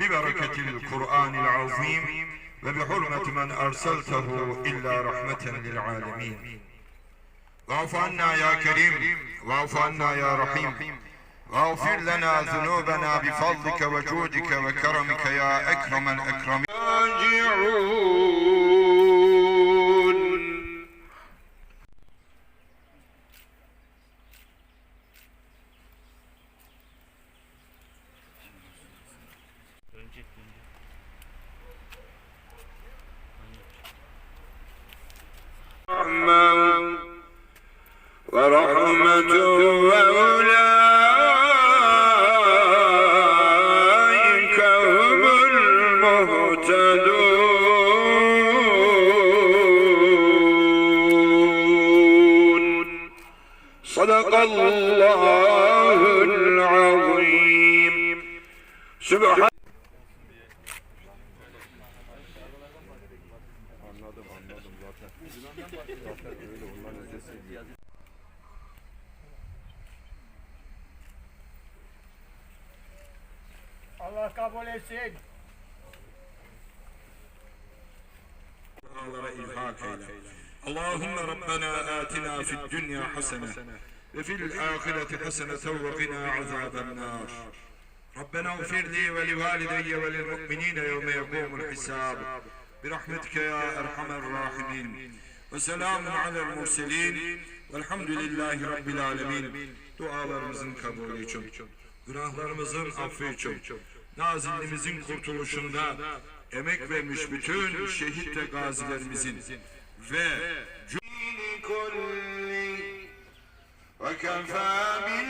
ببركة القرآن العظيم وبحرمة من أرسلته إلا رحمة للعالمين واعف عنا يا كريم واعف عنا يا رحيم واغفر لنا ذنوبنا بفضلك وجودك وكرمك يا أكرم الأكرمين Sübhan. Anladım anladım zaten. zaten öyle onlar ötesi. Allah kabul etsin. Allah'a ilhak eyle. Allahümme Rabbena atina fid dünya hasene ve fil ahireti hasene ve qina. ربنا اغفر لي ولوالدي وللمؤمنين يوم يقوم الحساب برحمتك يا أرحم الراحمين وسلام على المرسلين والحمد لله رب العالمين dualarımızın kabulü için, günahlarımızın affı için, nazilimizin kurtuluşunda emek vermiş bütün şehit ve gazilerimizin ve وكفى بالله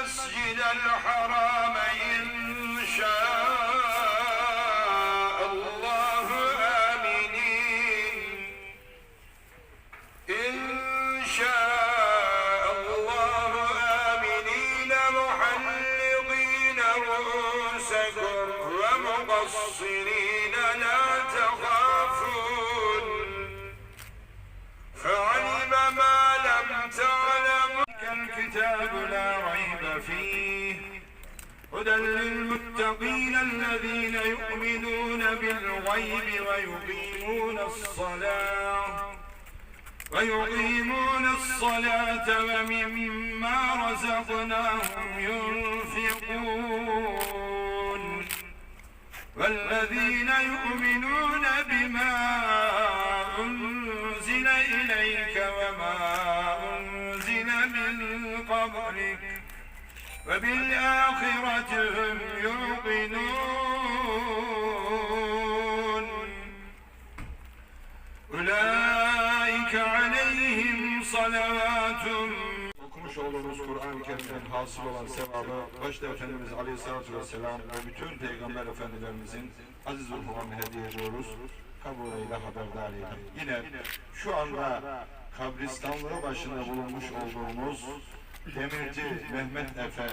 المسجد الحرام إن شاء الكتاب لا ريب فيه. هدى للمتقين الذين يؤمنون بالغيب ويقيمون الصلاة. ويقيمون الصلاة ومما رزقناهم ينفقون. والذين يؤمنون بما أنزل إليك من قبلك وبالآخرة هم يوقنون أولئك عليهم صلوات okumuş olduğumuz Kur'an-ı Kerim'den hasıl olan sevabı başta Efendimiz Aleyhisselatü Vesselam ve bütün Peygamber Efendilerimizin aziz ruhlarını hediye ediyoruz. Kabul ile haberdar eyle. Yine şu anda kabristanlığı başında bulunmuş olduğumuz Demirci Mehmet Efe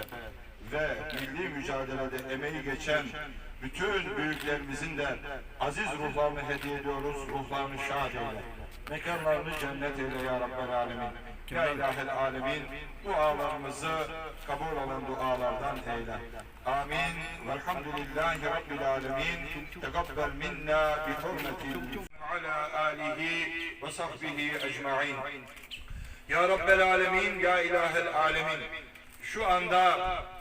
ve milli mücadelede emeği geçen bütün büyüklerimizin de aziz ruhlarını hediye ediyoruz. Ruhlarını şad eyle. Mekanlarını cennet eyle ya Rabbel Alemin. Ya İlahel Alemin. Dualarımızı kabul olan dualardan eyle. Amin. Velhamdülillahi Rabbil Alemin. Tegabbel minna bi hurmeti alihi ve sahbihi ecma'in. Ya Rabbel Alemin, Ya İlahel Alemin. Şu anda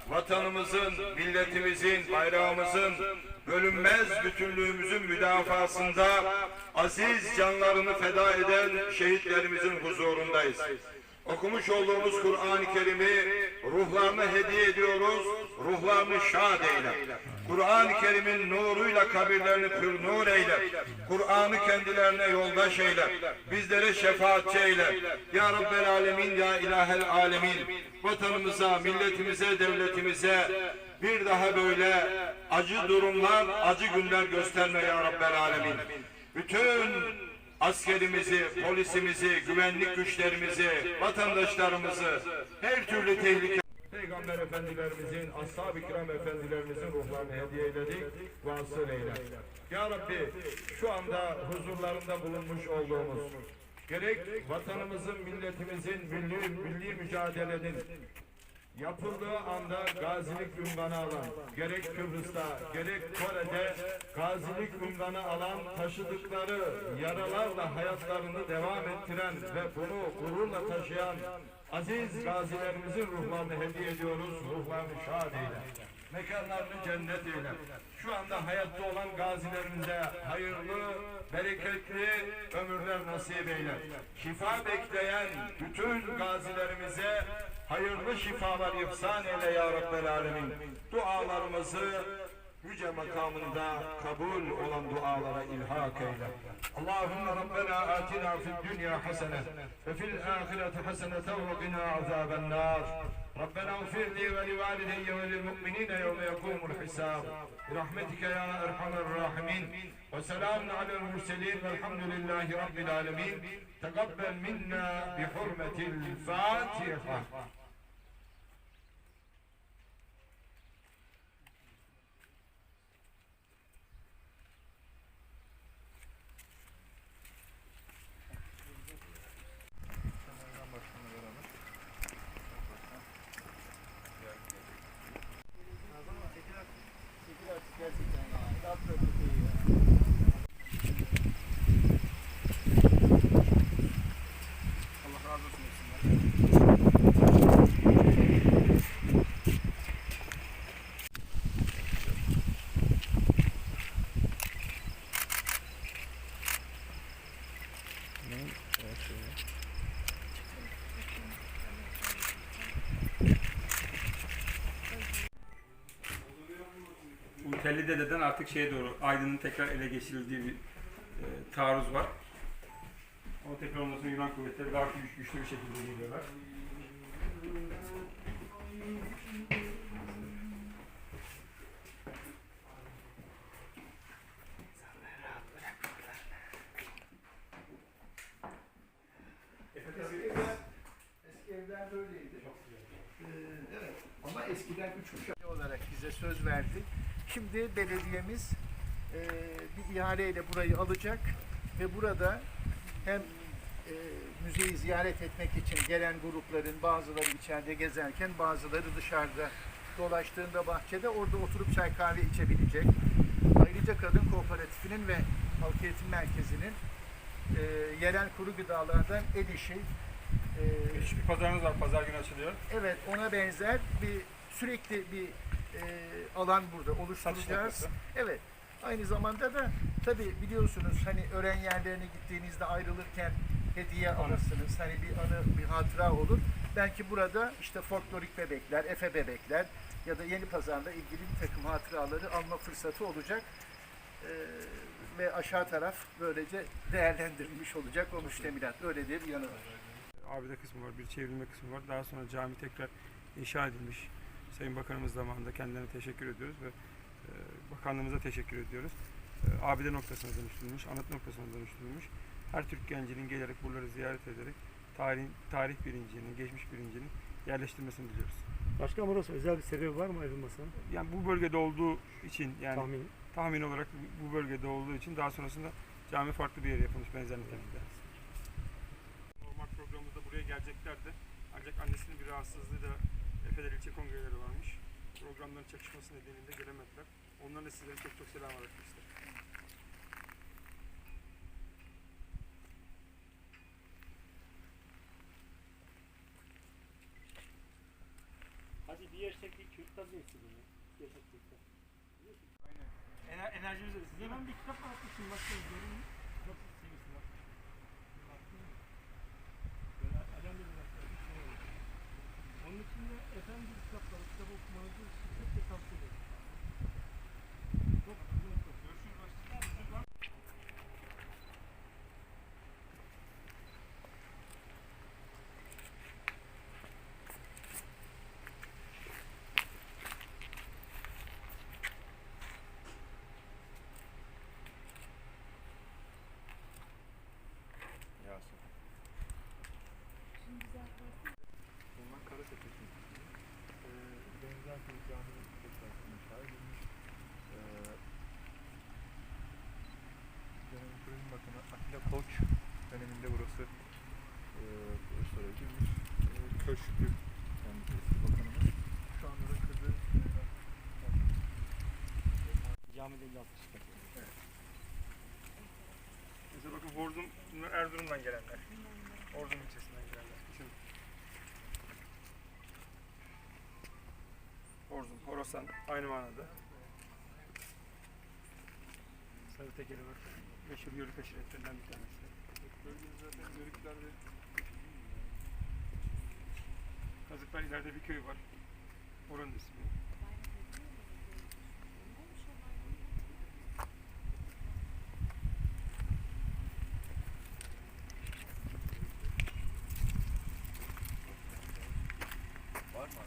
vatanımızın, milletimizin, bayrağımızın bölünmez bütünlüğümüzün müdafasında aziz canlarını feda eden şehitlerimizin huzurundayız. Okumuş olduğumuz Kur'an-ı Kerim'i ruhlarına hediye ediyoruz, ruhlarını şad eyle. Kur'an-ı Kerim'in nuruyla kabirlerini pür nur eyle. Kur'an'ı kendilerine yoldaş eyle. Bizlere şefaatçi eyle. Ya Rabbel Alemin, Ya İlahel Alemin. Vatanımıza, milletimize, devletimize bir daha böyle acı durumlar, acı günler gösterme Ya Rabbel Alemin. Bütün askerimizi, polisimizi, güvenlik güçlerimizi, vatandaşlarımızı her türlü tehlike Peygamber efendilerimizin, ashab-ı kiram efendilerimizin ruhlarını hediye eyledik. Vasıl eyle. Ya Rabbi şu anda huzurlarında bulunmuş olduğumuz gerek vatanımızın, milletimizin milli, milli mücadelenin yapıldığı anda gazilik ünvanı alan, gerek Kıbrıs'ta, gerek Kore'de gazilik ünvanı alan taşıdıkları yaralarla hayatlarını devam ettiren ve bunu gururla taşıyan aziz gazilerimizin ruhlarını hediye ediyoruz, ruhlarını şad eyle. Mekanlarını cennet eyle. Şu anda hayatta olan gazilerimize hayırlı, bereketli ömürler nasip eyle. Şifa bekleyen bütün gazilerimize hayırlı şifalar ihsan eyle ya Rabbel Alemin. Dualarımızı yüce makamında kabul olan dualara ilhak eyle. Allahümme Rabbena atina fid dünya hasene ve fil ahireti hasenete ve qina azaben nar. ربنا اغفر لي ولوالدي وللمؤمنين يوم يقوم الحساب برحمتك يا ارحم الراحمين وسلام على المرسلين والحمد لله رب العالمين تقبل منا Bu telli dededen artık şeye doğru Aydın'ın tekrar ele geçirildiği bir e, taarruz var. O tekrar ondan sonra Yunan kuvvetleri daha güç, güçlü bir şekilde geliyorlar. Ama eskiden üç kuşak olarak bize söz verdi. Şimdi belediyemiz e, bir ihaleyle burayı alacak ve burada hem müzeyi ziyaret etmek için gelen grupların bazıları içeride gezerken bazıları dışarıda dolaştığında bahçede orada oturup çay kahve içebilecek. Ayrıca Kadın Kooperatifinin ve Halk Eğitim Merkezi'nin e, yerel kuru gıdalardan el işi e, Geniş bir pazarınız var. Pazar günü açılıyor. Evet ona benzer bir sürekli bir e, alan burada Satış oluşturacağız. noktası. Evet. Aynı zamanda da tabi biliyorsunuz hani öğren yerlerine gittiğinizde ayrılırken hediye alırsınız. Hani bir anı, bir hatıra olur. Belki burada işte folklorik bebekler, efe bebekler ya da yeni pazarla ilgili bir takım hatıraları alma fırsatı olacak. E, ve aşağı taraf böylece değerlendirilmiş olacak o müştemilat. Öyle de bir yanı var. abide kısmı var, bir çevrilme kısmı var. Daha sonra cami tekrar inşa edilmiş. Sayın Bakanımız zamanında kendilerine teşekkür ediyoruz ve e, bakanlığımıza teşekkür ediyoruz. E, abide noktasına dönüştürülmüş, anıt noktasına dönüştürülmüş. Her Türk gencinin gelerek buraları ziyaret ederek tarih, tarih bilincinin, geçmiş bilincinin yerleştirmesini diliyoruz. Başkan burası özel bir sebebi var mı ayrılmasının? Yani bu bölgede olduğu için yani Tahmin. tahmin olarak bu bölgede olduğu için daha sonrasında cami farklı bir yere yapılmış benzer nitelikte. Normal programımızda buraya geleceklerdi. Ancak annesinin bir rahatsızlığı da Efeler İlçe Kongreleri varmış. Programların çakışması nedeniyle gelemediler. Onların da sizlere çok çok selam arkadaşlar. Hadi bir yersek bir Kürt tabii bunu. Gerçekten. Ener enerjimizi de size Ben bir kitap bakmışım. Başka görün. Çok sevgisi var. Böyle önemli bir kitap. Onun için de efendi kitapları, kitap okumanızı şiddetle tavsiye ederim. Çok güzel kitap. Bunlar Karatepe'si. Ee, benzer bir caminin tekrar inşa edilmiş. Ee, dönemin Turizm Bakanı Atilla Koç döneminde burası e, edilmiş. E, köşkü kendisi bakanımız. Şu anda da kızı Camide 56 kitap. Mesela bakın Horzum, bunlar Erzurum'dan gelenler. Horzum ilçesinden gelenler. Düşün. Horzum, Horasan aynı manada. Sarı tekeli var. Meşhur yörük aşiretlerinden bir tanesi. bölgenin zaten yörükler ve Kazıklar ileride bir köy var. Oranın ismi. var mı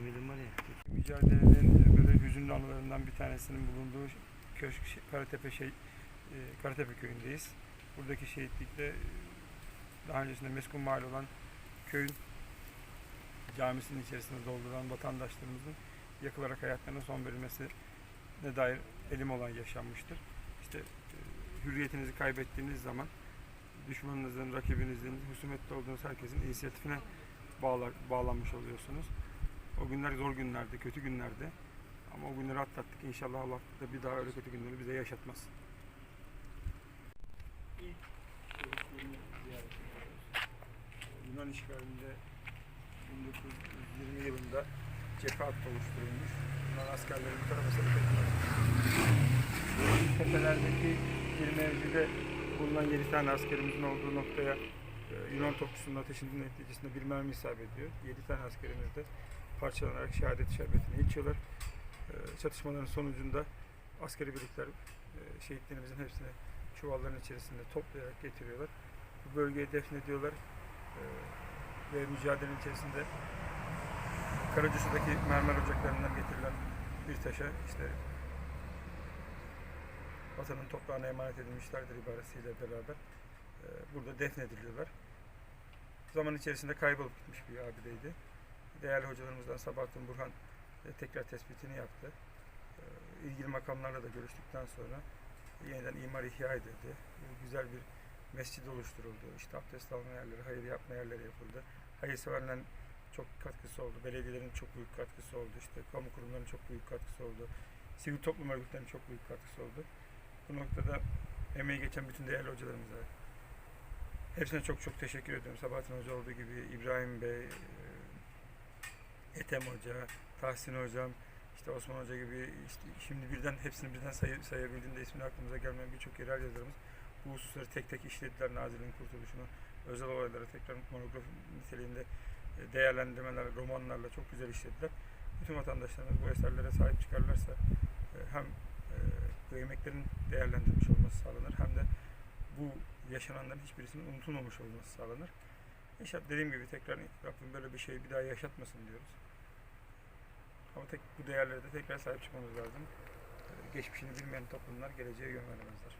Yemedim var ya. Mücadelenin böyle hüzünlü anılarından bir tanesinin bulunduğu köşk şey- Karatepe şey e, Karatepe köyündeyiz. Buradaki şehitlikte e, daha öncesinde meskun mahalle olan köyün camisinin içerisinde dolduran vatandaşlarımızın yakılarak hayatlarına son verilmesine dair elim olan yaşanmıştır. İşte e, hürriyetinizi kaybettiğiniz zaman düşmanınızın, rakibinizin, husumette olduğunuz herkesin inisiyatifine bağlar, bağlanmış oluyorsunuz. O günler zor günlerdi, kötü günlerdi. Ama o günleri atlattık. İnşallah Allah da bir daha öyle kötü günleri bize yaşatmaz. Yunan işgalinde 1920 yılında cephe hattı oluşturulmuş. Yunan askerleri bu tarafa sevk edilmiş. Tepelerdeki bir mevcide bulunan 7 tane askerimizin olduğu noktaya e, Yunan topçusunun ateşinin neticesinde bir mermi isabet ediyor. 7 tane askerimiz de parçalanarak şehadet şerbetini içiyorlar. E, Çatışmaların sonucunda askeri birlikler e, şehitlerimizin hepsini çuvalların içerisinde toplayarak getiriyorlar. Bu bölgeye defnediyorlar. E, Ve mücadelenin içerisinde Karacasu'daki mermer ocaklarından getirilen bir taşa işte vatanın toprağına emanet edilmişlerdir ibaresiyle beraber e, burada defnediliyorlar. Zaman içerisinde kaybolup gitmiş bir abideydi. Değerli hocalarımızdan Sabahattin Burhan e, tekrar tespitini yaptı. E, ilgili makamlarla da görüştükten sonra yeniden imar ihya edildi. E, güzel bir mescid oluşturuldu. İşte abdest alma yerleri, hayır yapma yerleri yapıldı. Hayırseverlerin çok katkısı oldu. Belediyelerin çok büyük katkısı oldu. İşte kamu kurumlarının çok büyük katkısı oldu. Sivil toplum örgütlerinin çok büyük katkısı oldu. Bu noktada emeği geçen bütün değerli hocalarımıza hepsine çok çok teşekkür ediyorum. Sabahattin Hoca olduğu gibi İbrahim Bey, Ethem Hoca, Tahsin Hocam, işte Osman Hoca gibi işte şimdi birden hepsini birden say sayabildiğinde ismini aklımıza gelmeyen birçok yerel yazarımız bu hususları tek tek işlediler Nazilli'nin kurtuluşunu. Özel olayları tekrar monografi niteliğinde e, değerlendirmeler, romanlarla çok güzel işlediler. Bütün vatandaşlarımız bu eserlere sahip çıkarlarsa e, hem e, bu emeklerin değerlendirilmiş olması sağlanır hem de bu yaşananların hiçbirisinin unutulmamış olması sağlanır. İnşallah dediğim gibi tekrar Rabbim böyle bir şeyi bir daha yaşatmasın diyoruz. Ama tek, bu değerlere de tekrar sahip çıkmamız lazım. Ee, Geçmişini bilmeyen toplumlar geleceğe yön veremezler.